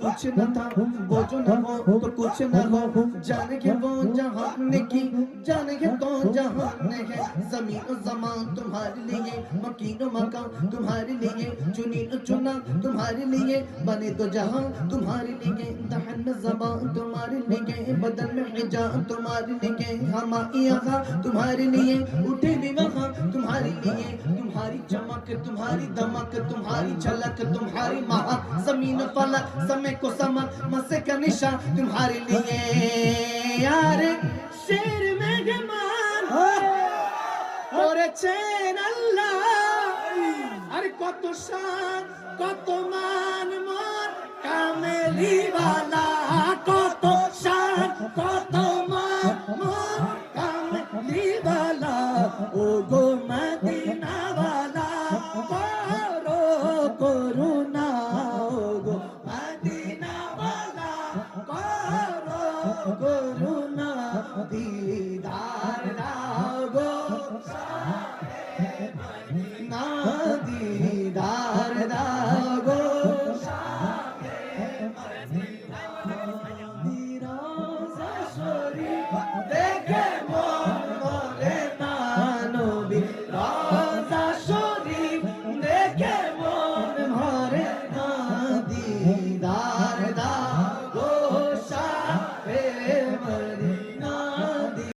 कुछ न था वो जो न हो तो कुछ न हो जाने के वो जहान की जाने के तो जहान है ज़मीन और जमान तुम्हारे लिए मकीन और मकान तुम्हारे लिए चुनी और चुना तुम्हारे लिए बने तो जहाँ तुम्हारे लिए दहन में जबान तुम्हारे लिए बदन में हिजाब तुम्हारे लिए हमारी तुम्हारे लिए उठे भी वहाँ तुम्हारी चमक तुम्हारी दमक तुम्हारी झलक तुम्हारी महक जमीन फलक समय को समक मसे का निशा तुम्हारे लिए यार शेर मेहमान করেছেন আল্লাহ আর কত শান কত মান মন কামেলিওয়ালা কত শান কত মান মন কামেলিওয়ালা ও গো মদিনাওয়ালা করুণা দিদার, দাও গো না দিদার, দাও গো দেখে মনে না নবী। রাজা শরীফ, দেখে মন ভরে না দিদার দা